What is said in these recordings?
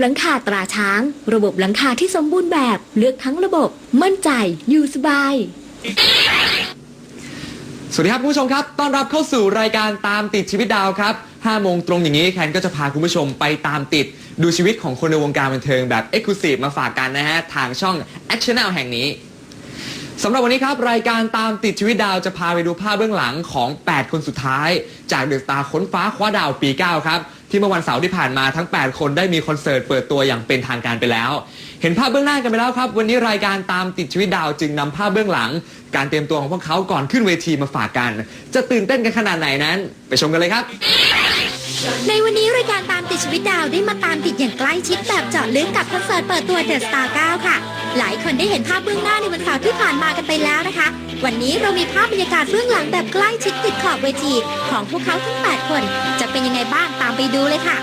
หลังคาตราช้าง ระบบหลังคาที่สมบูรณ์แบบเลือกทั้งระบบ มั่นใจอยู่สบาย สวัสดีครับคุณผู้ชมครับ ต้อนรับเข้าสู่รายการตามติดชีวิตดาวครับ5โมงตรงอย่างนี้แคนก็จะพาคุณผู้ชมไปตามติด ดูชีวิตของคนในวงการบันเทิงแบบเอ็กซ์คลูซีฟมาฝากกันนะฮะ ทางช่อง Action Channel แห่งนี้ สำหรับวันนี้ครับ รายการตามติดชีวิตดาวจะพาไปดูภาพเบื้องหลังของ 8 คนสุดท้าย จากเดอะสตาร์ค้นฟ้าคว้าดาวปี 9 ครับ ที่เมื่อวันเสาร์ที่ผ่านมาทั้ง 8 คนได้มีคอนเสิร์ตเปิดตัวอย่างเป็นทางการไปแล้ว เห็นภาพเบื้องหน้ากันไปแล้วครับ วันนี้รายการตามติดชีวิตดาวจึงนำภาพเบื้องหลัง การเตรียมตัวของพวกเขาก่อนขึ้นเวทีมาฝากกัน จะตื่นเต้นกันขนาดไหนนั้น ไปชมกันเลยครับ ในวันนี้รายการตามติดชีวิตดาวได้มาตามติดอย่างใกล้ชิดแบบเจาะลึกกับคอนเสิร์ตเปิดตัวเดอะสตาร์9ค่ะ หลายคนได้เห็นภาพเบื้องหน้าในวันเสาร์ที่ผ่านมากันไปแล้วนะคะ วันนี้เรามีภาพบรรยากาศเบื้องหลังแบบใกล้ชิดติดขอบเวที ของพวกเขาทั้ง 8 คน จะเป็นยังไงบ้างตามไปดูเลยค่ะ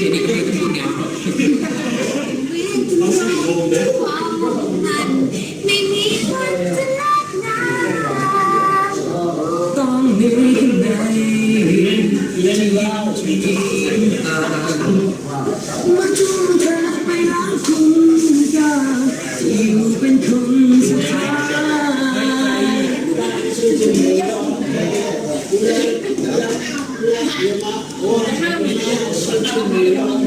ชีวิ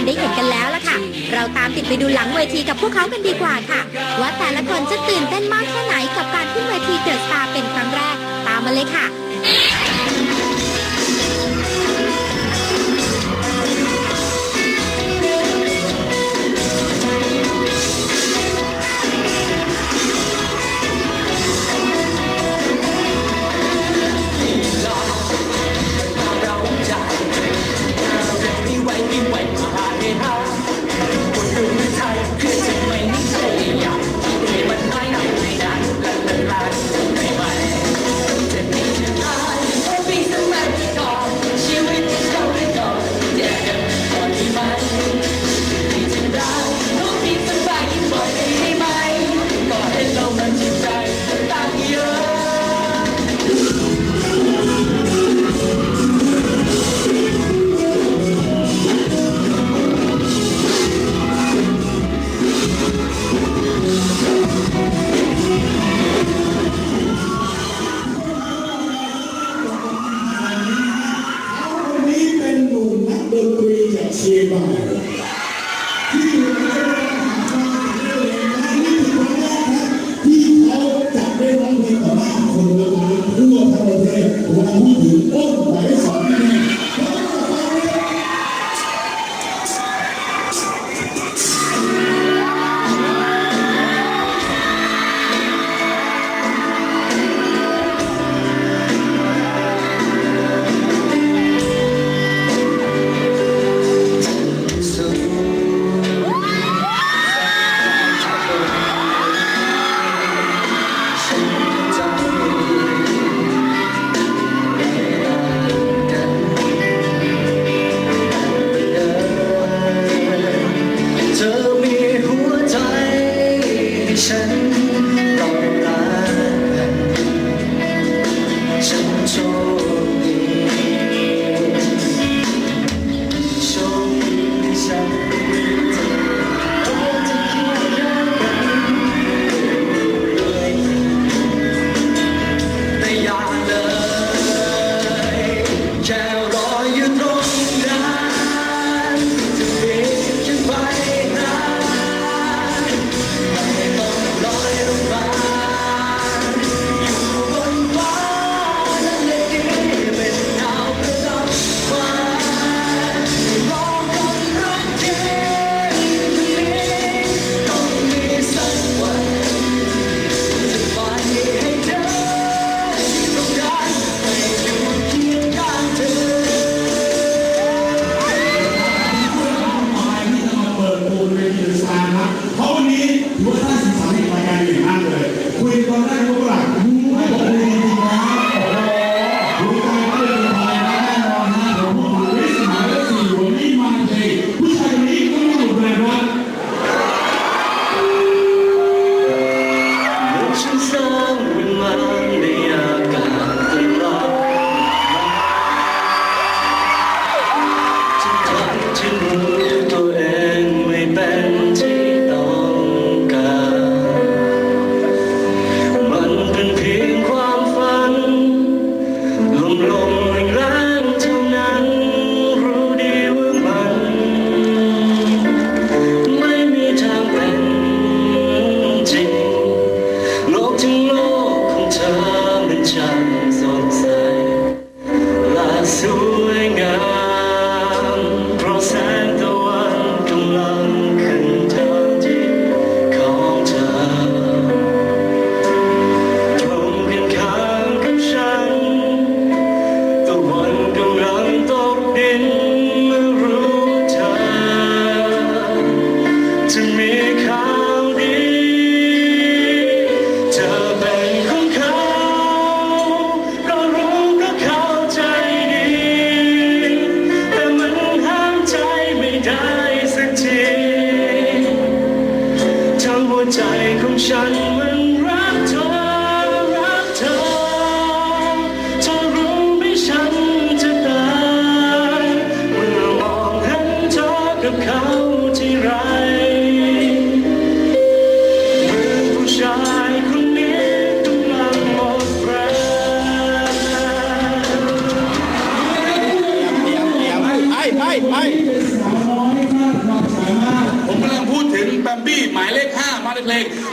คนได้เห็นกันแล้วล่ะค่ะ เราตามติดไปดูหลังเวทีกับพวกเขากันดีกว่าค่ะ ว่าแต่ละคนจะตื่นเต้นมากแค่ไหนกับการขึ้นเวทีเดอะสตาร์เป็นครั้งแรก ตามมาเลยค่ะ ใจของฉันมันรักเธอ ข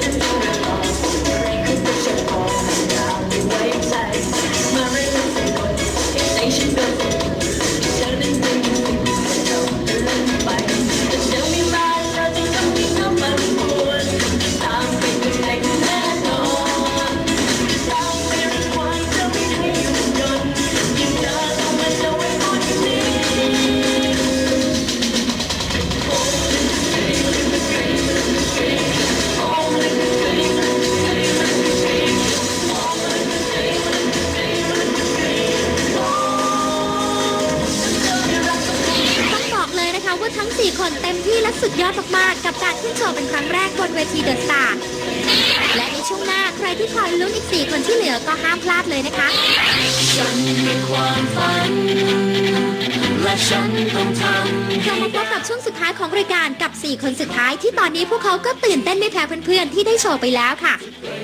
เธ 4 คนเต็มที่และสุดยอดมากๆ กับการขึ้นโชว์เป็นครั้งแรกบนเวทีเดอะสตาร์และในช่วงหน้าใครที่คอยลุ้นอีก 4 คนที่เหลือก็ห้ามพลาดเลยนะคะ ฉันมีความฝัน และฉันต้องทำเรามาพบกับช่วงสุดท้ายของรายการกับ 4 คนสุดท้าย ที่ตอนนี้พวกเขาก็ตื่นเต้นไม่แพ้เพื่อนๆที่ได้โชว์ไปแล้วค่ะ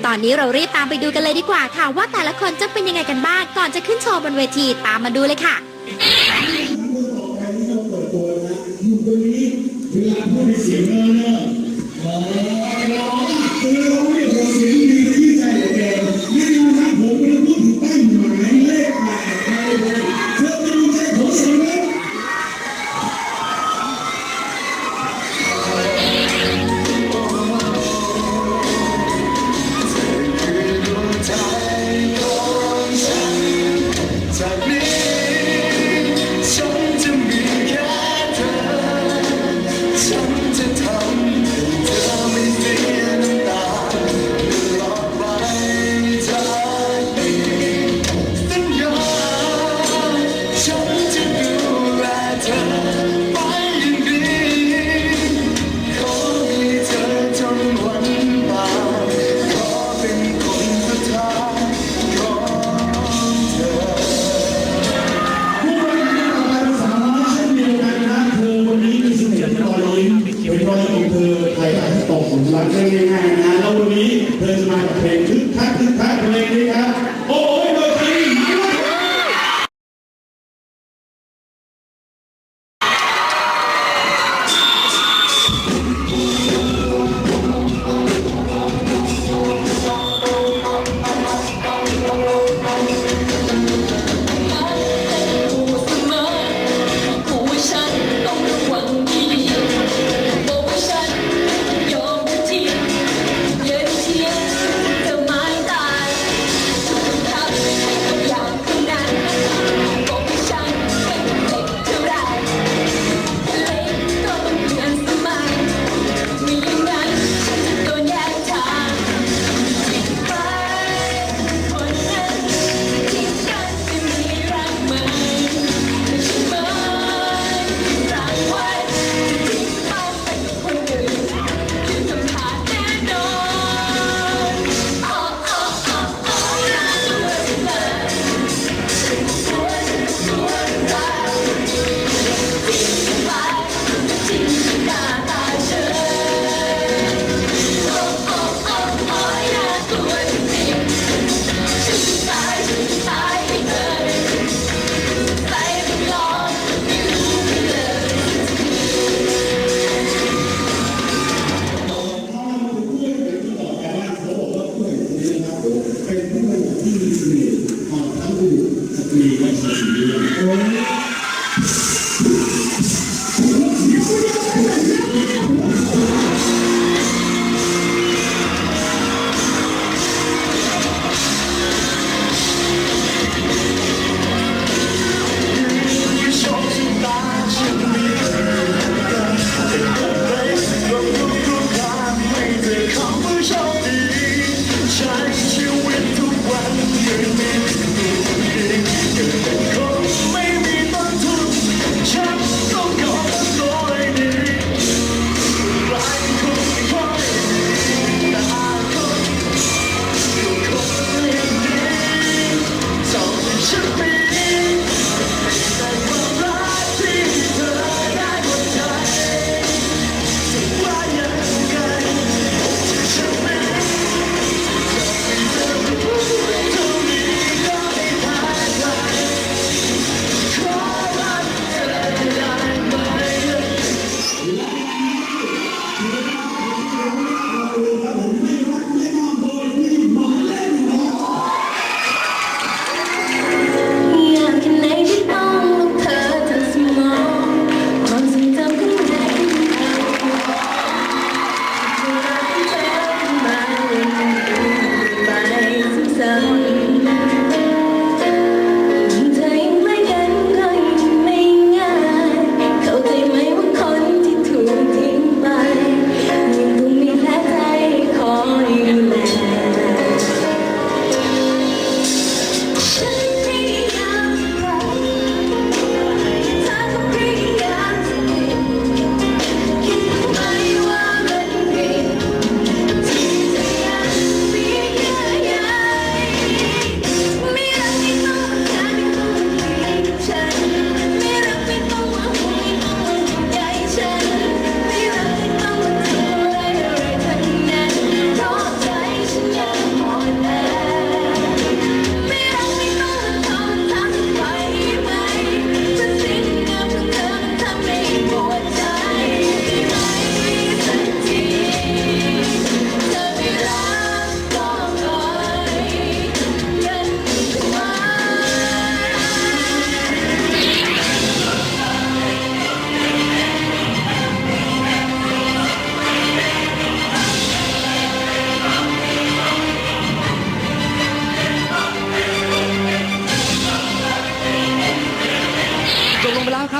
ตอนนี้เรารีบตามไปดูกันเลยดีกว่าค่ะ ว่าแต่ละคนจะเป็นยังไงกันบ้างก่อนจะขึ้นโชว์บนเวทีตามมาดูเลยค่ะ เ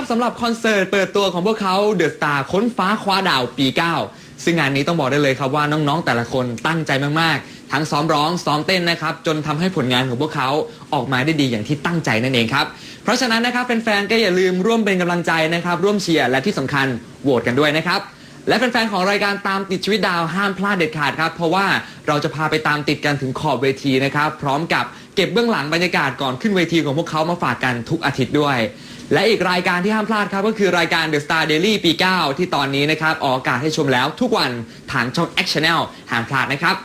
สำหรับคอนเสิร์ตเปิดตัวของพวกเขาเดอะสตาร์ค้นฟ้าคว้าดาวปี 9 ซึ่งงานนี้ต้องบอกได้เลยครับว่าน้องๆแต่ละคนตั้งใจมากๆ ทั้งซ้อมร้องซ้อมเต้นนะครับ จนทำให้ผลงานของพวกเขาออกมาได้ดีอย่างที่ตั้งใจนั่นเองครับ เพราะฉะนั้นนะครับแฟนๆก็อย่าลืมร่วมเป็นกำลังใจนะครับ ร่วมเชียร์และที่สำคัญโหวตกันด้วยนะครับ และแฟนๆของรายการตามติดชีวิตดาวห้ามพลาดเด็ดขาดครับ เพราะว่าเราจะพาไปตามติดกันถึงขอบเวทีนะครับ พร้อมกับเก็บเบื้องหลังบรรยากาศก่อนขึ้นเวทีของพวกเขามาฝากกันทุกอาทิตย์ด้วย และอีกรายการที่ห้ามพลาดครับก็คือรายการ The Star Daily ปี 9 ที่ตอนนี้นะครับออกอากาศให้ชมแล้วทุกวันทางช่อง X Channel ห้ามพลาดนะครับ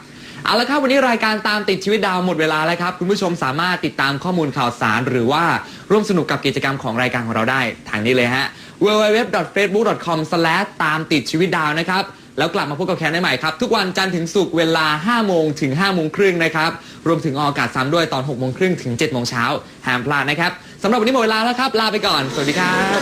เอาละครับวันนี้รายการตามติดชีวิตดาวหมดเวลาแล้วครับ คุณผู้ชมสามารถติดตามข้อมูลข่าวสาร หรือว่าร่วมสนุกกับกิจกรรมของรายการของเราได้ ทางนี้เลยฮะ www.facebook.com/ ตามติดชีวิตดาวนะครับ แล้วกลับมาพบกับแคนได้ใหม่ครับ ทุกวันจันทร์ถึงศุกร์เวลา 5 โมงถึง5โมงครึ่งนะครับ รวมถึงออกอากาศซ้ำด้วยตอน 6 โมงครึ่งถึง 7 โมงเช้าห้ามพลาดนะครับ สำหรับวันนี้หมดเวลาแล้วครับ ลาไปก่อน สวัสดีครับ